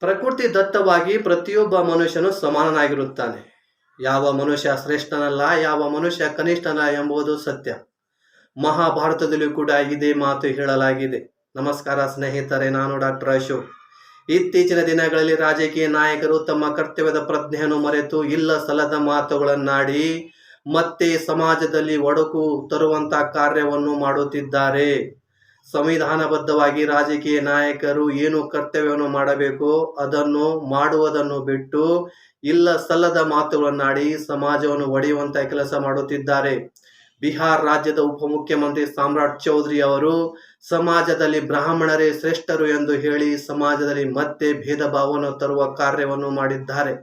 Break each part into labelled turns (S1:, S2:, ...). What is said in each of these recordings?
S1: ಪ್ರಕೃತಿ ದತ್ತವಾಗಿ ಪ್ರತಿಯೊಬ್ಬ ಮನುಷ್ಯನು ಸಮಾನನಾಗಿರುತ್ತಾನೆ. ಯಾವ ಮನುಷ್ಯ ಶ್ರೇಷ್ಠನಲ್ಲ, ಯಾವ ಮನುಷ್ಯ ಕನಿಷ್ಠನ ಎಂಬುದು ಸತ್ಯ. ಮಹಾಭಾರತದಲ್ಲಿ ಕೂಡ ಇದೇ ಮಾತು ಹೇಳಲಾಗಿದೆ. ನಮಸ್ಕಾರ ಸ್ನೇಹಿತರೆ, ನಾನು ಡಾಕ್ಟರ್ ಅಶೋಕ್ ಇತ್ತೀಚಿನ ದಿನಗಳಲ್ಲಿ ರಾಜಕೀಯ ನಾಯಕರು ತಮ್ಮ ಕರ್ತವ್ಯದ ಪ್ರಜ್ಞೆಯನ್ನು ಮರೆತು ಇಲ್ಲ ಸಲದ ಮಾತುಗಳನ್ನಾಡಿ ಮತ್ತೆ ಸಮಾಜದಲ್ಲಿ ಒಡಕು ತರುವಂತಹ ಕಾರ್ಯವನ್ನು ಮಾಡುತ್ತಿದ್ದಾರೆ. ಸಂವಿಧಾನಬದ್ಧವಾಗಿ ರಾಜಕೀಯ ನಾಯಕರು ಏನು ಕರ್ತವ್ಯವನ್ನು ಮಾಡಬೇಕೋ ಅದನ್ನು ಮಾಡುವುದನ್ನು ಬಿಟ್ಟು ಇಲ್ಲ ಸಲ್ಲದ ಮಾತುಗಳನ್ನಾಡಿ ಸಮಾಜವನ್ನು ಒಡೆಯುವಂತ ಕೆಲಸ ಮಾಡುತ್ತಿದ್ದಾರೆ. ಬಿಹಾರ್ ರಾಜ್ಯದ ಉಪಮುಖ್ಯಮಂತ್ರಿ ಸಾಮ್ರಾಟ್ ಚೌಧರಿ ಅವರು, ಸಮಾಜದಲ್ಲಿ ಬ್ರಾಹ್ಮಣರೇ ಶ್ರೇಷ್ಠರು ಎಂದು ಹೇಳಿ ಸಮಾಜದಲ್ಲಿ ಮತ್ತೆ ಭೇದ ಭಾವವನ್ನು ತರುವ ಕಾರ್ಯವನ್ನು ಮಾಡಿದ್ದಾರೆ.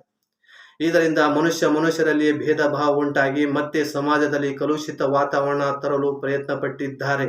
S1: ಇದರಿಂದ ಮನುಷ್ಯ ಮನುಷ್ಯರಲ್ಲಿ ಭೇದ ಭಾವ ಉಂಟಾಗಿ ಮತ್ತೆ ಸಮಾಜದಲ್ಲಿ ಕಲುಷಿತ ವಾತಾವರಣ ತರಲು ಪ್ರಯತ್ನ ಪಟ್ಟಿದ್ದಾರೆ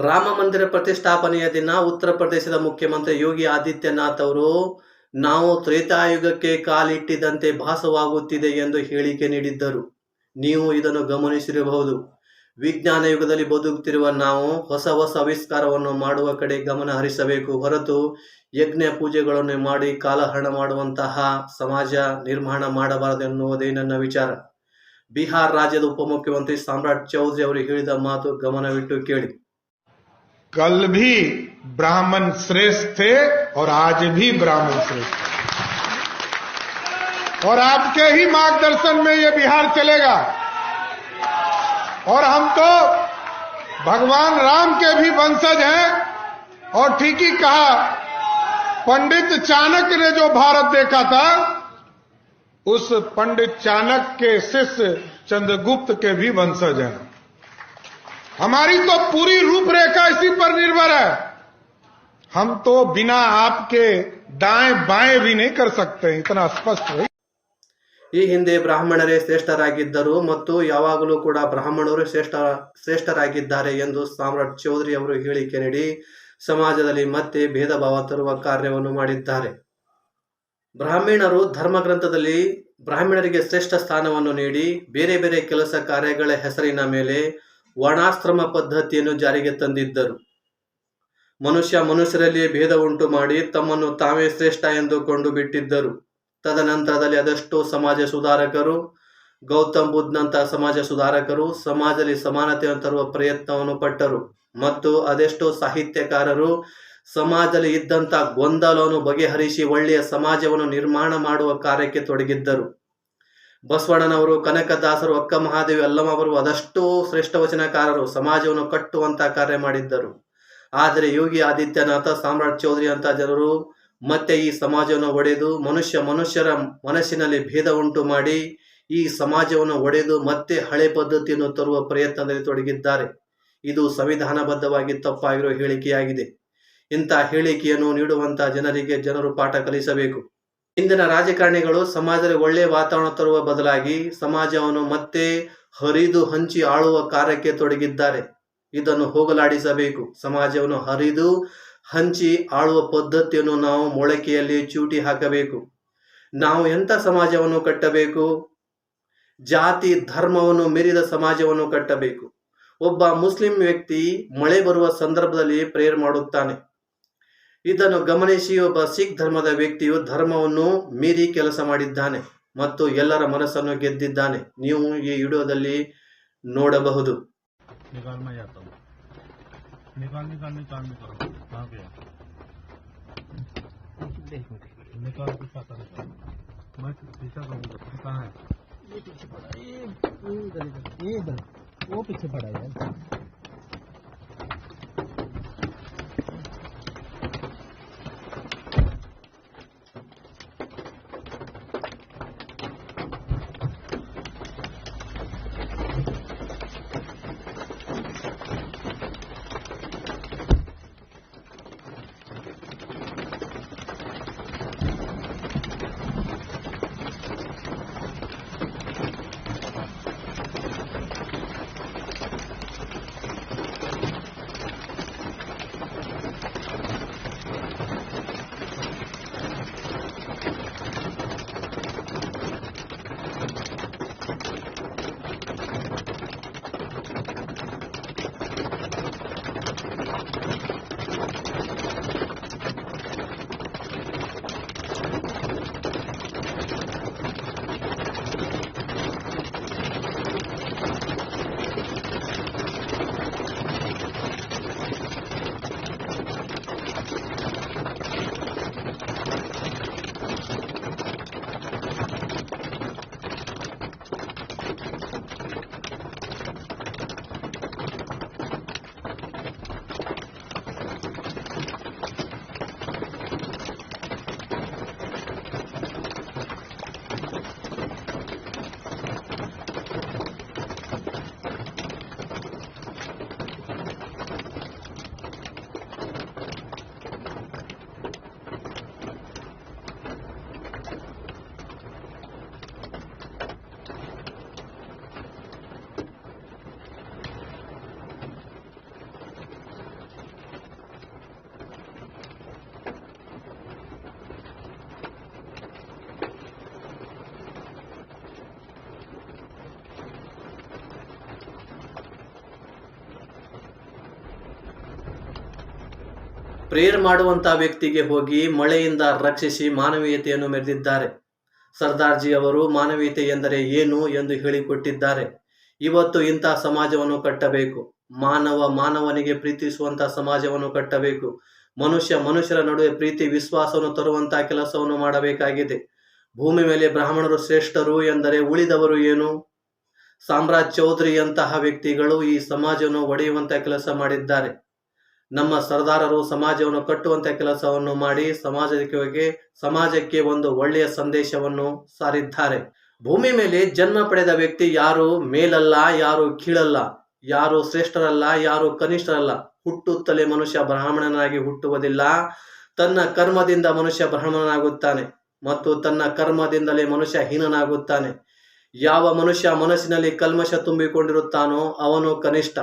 S1: ರಾಮ ಮಂದಿರ ಪ್ರತಿಷ್ಠಾಪನೆಯ ದಿನ ಉತ್ತರ ಪ್ರದೇಶದ ಮುಖ್ಯಮಂತ್ರಿ ಯೋಗಿ ಆದಿತ್ಯನಾಥ್ ಅವರು, ನಾವು ತ್ರೇತಾಯುಗಕ್ಕೆ ಕಾಲಿಟ್ಟಿದಂತೆ ಭಾಸವಾಗುತ್ತಿದೆ ಎಂದು ಹೇಳಿಕೆ ನೀಡಿದ್ದರು. ನೀವು ಇದನ್ನು ಗಮನಿಸಿರಬಹುದು. ವಿಜ್ಞಾನ ಯುಗದಲ್ಲಿ ಬದುಕುತ್ತಿರುವ ನಾವು ಹೊಸ ಹೊಸ ಆವಿಷ್ಕಾರವನ್ನು ಮಾಡುವ ಕಡೆ ಗಮನ ಹರಿಸಬೇಕು. ಹೊರತು ಯಜ್ಞ ಪೂಜೆಗಳನ್ನು ಮಾಡಿ ಕಾಲಹರಣ ಮಾಡುವಂತಹ ಸಮಾಜ ನಿರ್ಮಾಣ ಮಾಡಬಾರದು ಎನ್ನುವುದೇ ನನ್ನ ವಿಚಾರ. ಬಿಹಾರ್ ರಾಜ್ಯದ ಉಪಮುಖ್ಯಮಂತ್ರಿ ಸಾಮ್ರಾಟ್ ಚೌಧರಿ ಅವರು ಹೇಳಿದ ಮಾತು ಗಮನವಿಟ್ಟು ಕೇಳಿ.
S2: कल भी ब्राह्मण श्रेष्ठ थे और आज भी ब्राह्मण श्रेष्ठ हैं। और आपके ही मार्गदर्शन में ये बिहार चलेगा और हम तो भगवान राम के भी वंशज हैं और ठीक ही कहा, पंडित चाणक्य ने जो भारत देखा था, उस पंडित चाणक्य के शिष्य चंद्रगुप्त के भी वंशज हैं हमारी तो पूरी रूपरेखा इसी पर निर्भर है हम तो बिना आपके दाएं बाएं भी नहीं कर सकते इतना स्पष्ट है
S1: ಈ ಹಿಂದೆ ಬ್ರಾಹ್ಮಣರೇ ಶ್ರೇಷ್ಠರಾಗಿದ್ದರು ಮತ್ತು ಯಾವಾಗಲೂ ಕೂಡ ಬ್ರಾಹ್ಮಣರು ಶ್ರೇಷ್ಠ ಶ್ರೇಷ್ಠರಾಗಿದ್ದಾರೆ ಎಂದು ಸಾಮ್ರಾಟ್ ಚೌಧರಿ ಅವರು ಹೇಳಿಕೆ ನೀಡಿ ಸಮಾಜದಲ್ಲಿ ಮತ್ತೆ ಭೇದ ಭಾವ ತರುವ ಕಾರ್ಯವನ್ನು ಮಾಡಿದ್ದಾರೆ ಬ್ರಾಹ್ಮಣರು ಧರ್ಮಗ್ರಂಥದಲ್ಲಿ ಬ್ರಾಹ್ಮಣರಿಗೆ ಶ್ರೇಷ್ಠ ಸ್ಥಾನವನ್ನು ನೀಡಿ ಬೇರೆ ಬೇರೆ ಕೆಲಸ ಕಾರ್ಯಗಳ ಹೆಸರಿನ ಮೇಲೆ ವರ್ಣಾಶ್ರಮ ಪದ್ಧತಿಯನ್ನು ಜಾರಿಗೆ ತಂದಿದ್ದರು. ಮನುಷ್ಯ ಮನುಷ್ಯರಲ್ಲಿಯೇ ಭೇದ ಉಂಟು ಮಾಡಿ ತಮ್ಮನ್ನು ತಾವೇ ಶ್ರೇಷ್ಠ ಎಂದುಕೊಂಡು ಬಿಟ್ಟಿದ್ದರು ತದನಂತರದಲ್ಲಿ ಅದೆಷ್ಟೋ ಸಮಾಜ ಸುಧಾರಕರು, ಗೌತಮ್ ಬುದ್ಧನಂತಹ ಸಮಾಜ ಸುಧಾರಕರು ಸಮಾಜದಲ್ಲಿ ಸಮಾನತೆಯನ್ನು ತರುವ ಪ್ರಯತ್ನವನ್ನು ಪಟ್ಟರು. ಮತ್ತು ಅದೆಷ್ಟೋ ಸಾಹಿತ್ಯಕಾರರು ಸಮಾಜದಲ್ಲಿ ಇದ್ದಂತ ಗೊಂದಲವನ್ನು ಬಗೆಹರಿಸಿ ಒಳ್ಳೆಯ ಸಮಾಜವನ್ನು ನಿರ್ಮಾಣ ಮಾಡುವ ಕಾರ್ಯಕ್ಕೆ ತೊಡಗಿದ್ದರು. ಬಸವಣ್ಣನವರು, ಕನಕದಾಸರು, ಅಕ್ಕ ಮಹಾದೇವಿ ಅಲ್ಲಮ್ಮ ಅವರು ಅದೆಷ್ಟೋ ಶ್ರೇಷ್ಠ ವಚನಕಾರರು. ಸಮಾಜವನ್ನು ಕಟ್ಟುವಂತ ಕಾರ್ಯ ಮಾಡಿದ್ದರು. ಆದರೆ ಯೋಗಿ ಆದಿತ್ಯನಾಥ, ಸಾಮ್ರಾಟ್ ಚೌಧರಿ ಅಂತ ಜನರು ಮತ್ತೆ ಈ ಸಮಾಜವನ್ನು ಒಡೆದು ಮನುಷ್ಯ ಮನುಷ್ಯರ ಮನಸ್ಸಿನಲ್ಲಿ ಭೇದ ಉಂಟು ಮಾಡಿ ಈ ಸಮಾಜವನ್ನು ಒಡೆದು ಮತ್ತೆ ಹಳೆ ಪದ್ಧತಿಯನ್ನು ತರುವ ಪ್ರಯತ್ನದಲ್ಲಿ ತೊಡಗಿದ್ದಾರೆ. ಇದು ಸಂವಿಧಾನಬದ್ಧವಾಗಿ ತಪ್ಪಾಗಿರುವ ಹೇಳಿಕೆಯಾಗಿದೆ. ಇಂಥ ಹೇಳಿಕೆಯನ್ನು ನೀಡುವಂತಹ ಜನರಿಗೆ ಜನರು ಪಾಠ ಕಲಿಸಬೇಕು. ಇಂದಿನ ರಾಜಕಾರಣಿಗಳು ಸಮಾಜದಲ್ಲಿ ಒಳ್ಳೆಯ ವಾತಾವರಣ ತರುವ ಬದಲಾಗಿ ಸಮಾಜವನ್ನು ಮತ್ತೆ ಹರಿದು ಹಂಚಿ ಆಳುವ ಕಾರ್ಯಕ್ಕೆ ತೊಡಗಿದ್ದಾರೆ. ಇದನ್ನು ಹೋಗಲಾಡಿಸಬೇಕು. ಸಮಾಜವನ್ನು ಹರಿದು ಹಂಚಿ ಆಳುವ ಪದ್ಧತಿಯನ್ನು ನಾವು ಮೊಳಕೆಯಲ್ಲಿ ಚೂಟಿ ಹಾಕಬೇಕು. ನಾವು ಎಂಥ ಸಮಾಜವನ್ನು ಕಟ್ಟಬೇಕು? ಜಾತಿ, ಧರ್ಮವನ್ನು ಮೀರಿದ ಸಮಾಜವನ್ನು ಕಟ್ಟಬೇಕು. ಒಬ್ಬ ಮುಸ್ಲಿಂ ವ್ಯಕ್ತಿ ಮಳೆ ಬರುವ ಸಂದರ್ಭದಲ್ಲಿ ಪ್ರೇಯರ್ ಮಾಡುತ್ತಾನೆ. ಇದನ್ನು ಗಮನಿಸಿ ಒಬ್ಬ ಸಿಖ್ ಧರ್ಮದ ವ್ಯಕ್ತಿಯು ಧರ್ಮವನ್ನು ಮೀರಿ ಕೆಲಸ ಮಾಡಿದ್ದಾನೆ ಮತ್ತು ಎಲ್ಲರ ಮನಸ್ಸನ್ನು ಗೆದ್ದಿದ್ದಾನೆ. ನೀವು ಈ ವಿಡಿಯೋದಲ್ಲಿ ನೋಡಬಹುದು. ಪ್ರೇಯರ್ ಮಾಡುವಂತ ವ್ಯಕ್ತಿಗೆ ಹೋಗಿ ಮಳೆಯಿಂದ ರಕ್ಷಿಸಿ ಮಾನವೀಯತೆಯನ್ನು ಮೆರೆದಿದ್ದಾರೆ. ಸರ್ದಾರ್ಜಿ ಅವರು ಮಾನವೀಯತೆ ಎಂದರೆ ಏನು ಎಂದು ಹೇಳಿಕೊಟ್ಟಿದ್ದಾರೆ. ಇವತ್ತು ಇಂಥ ಸಮಾಜವನ್ನು ಕಟ್ಟಬೇಕು. ಮಾನವ ಮಾನವನಿಗೆ ಪ್ರೀತಿಸುವಂತ ಸಮಾಜವನ್ನು ಕಟ್ಟಬೇಕು. ಮನುಷ್ಯ ಮನುಷ್ಯರ ನಡುವೆ ಪ್ರೀತಿ, ವಿಶ್ವಾಸವನ್ನು ತರುವಂತಹ ಕೆಲಸವನ್ನು ಮಾಡಬೇಕಾಗಿದೆ. ಭೂಮಿ ಮೇಲೆ ಬ್ರಾಹ್ಮಣರು ಶ್ರೇಷ್ಠರು ಎಂದರೆ ಉಳಿದವರು ಏನು? ಸಾಮ್ರಾಜ್ ಚೌಧರಿಯಂತಹ ವ್ಯಕ್ತಿಗಳು ಈ ಸಮಾಜವನ್ನು ಒಡೆಯುವಂತಹ ಕೆಲಸ ಮಾಡಿದ್ದಾರೆ. ನಮ್ಮ ಸರ್ದಾರರು ಸಮಾಜವನ್ನು ಕಟ್ಟುವಂತ ಕೆಲಸವನ್ನು ಮಾಡಿ ಸಮಾಜಕ್ಕೆ ಸಮಾಜಕ್ಕೆ ಒಂದು ಒಳ್ಳೆಯ ಸಂದೇಶವನ್ನು ಸಾರಿದ್ದಾರೆ. ಭೂಮಿ ಮೇಲೆ ಜನ್ಮ ಪಡೆದ ವ್ಯಕ್ತಿ ಯಾರು? ಮೇಲಲ್ಲ, ಯಾರು ಕೀಳಲ್ಲ, ಯಾರು ಶ್ರೇಷ್ಠರಲ್ಲ, ಯಾರು ಕನಿಷ್ಠರಲ್ಲ. ಹುಟ್ಟುತ್ತಲೇ ಮನುಷ್ಯ ಬ್ರಾಹ್ಮಣನಾಗಿ ಹುಟ್ಟುವುದಿಲ್ಲ. ತನ್ನ ಕರ್ಮದಿಂದ ಮನುಷ್ಯ ಬ್ರಾಹ್ಮಣನಾಗುತ್ತಾನೆ ಮತ್ತು ತನ್ನ ಕರ್ಮದಿಂದಲೇ ಮನುಷ್ಯ ಹೀನನಾಗುತ್ತಾನೆ. ಯಾವ ಮನುಷ್ಯ ಮನಸ್ಸಿನಲ್ಲಿ ಕಲ್ಮಶ ತುಂಬಿಕೊಂಡಿರುತ್ತಾನೋ ಅವನು ಕನಿಷ್ಠ.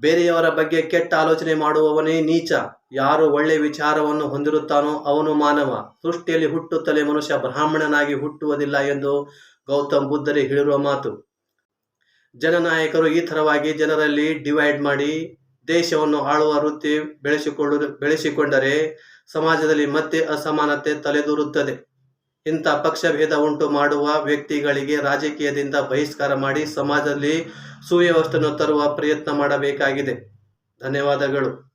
S1: ಬೇರೆಯವರ ಬಗ್ಗೆ ಕೆಟ್ಟ ಆಲೋಚನೆ ಮಾಡುವವನೇ ನೀಚ. ಯಾರು ಒಳ್ಳೆ ವಿಚಾರವನ್ನು ಹೊಂದಿರುತ್ತಾನೋ ಅವನು ಮಾನವ. ಸೃಷ್ಟಿಯಲ್ಲಿ ಹುಟ್ಟುತ್ತಲೇ ಮನುಷ್ಯ ಬ್ರಾಹ್ಮಣನಾಗಿ ಹುಟ್ಟುವುದಿಲ್ಲ ಎಂದು ಗೌತಮ್ ಬುದ್ಧರೇ ಹೇಳಿರುವ ಮಾತು. ಜನನಾಯಕರು ಈ ಥರವಾಗಿ ಜನರಲ್ಲಿ ಡಿವೈಡ್ ಮಾಡಿ ದೇಶವನ್ನು ಆಳುವ ವೃತ್ತಿ ಬೆಳೆಸಿಕೊಳ್ಳು, ಬೆಳೆಸಿಕೊಂಡರೆ ಸಮಾಜದಲ್ಲಿ ಮತ್ತೆ ಅಸಮಾನತೆ ತಲೆದೂರುತ್ತದೆ. ಇಂಥ ಪಕ್ಷಭೇದ ಉಂಟು ಮಾಡುವ ವ್ಯಕ್ತಿಗಳಿಗೆ ರಾಜಕೀಯದಿಂದ ಬಹಿಷ್ಕಾರ ಮಾಡಿ ಸಮಾಜದಲ್ಲಿ ಸುವ್ಯವಸ್ಥೆಯನ್ನು ತರುವ ಪ್ರಯತ್ನ ಮಾಡಬೇಕಾಗಿದೆ. ಧನ್ಯವಾದಗಳು.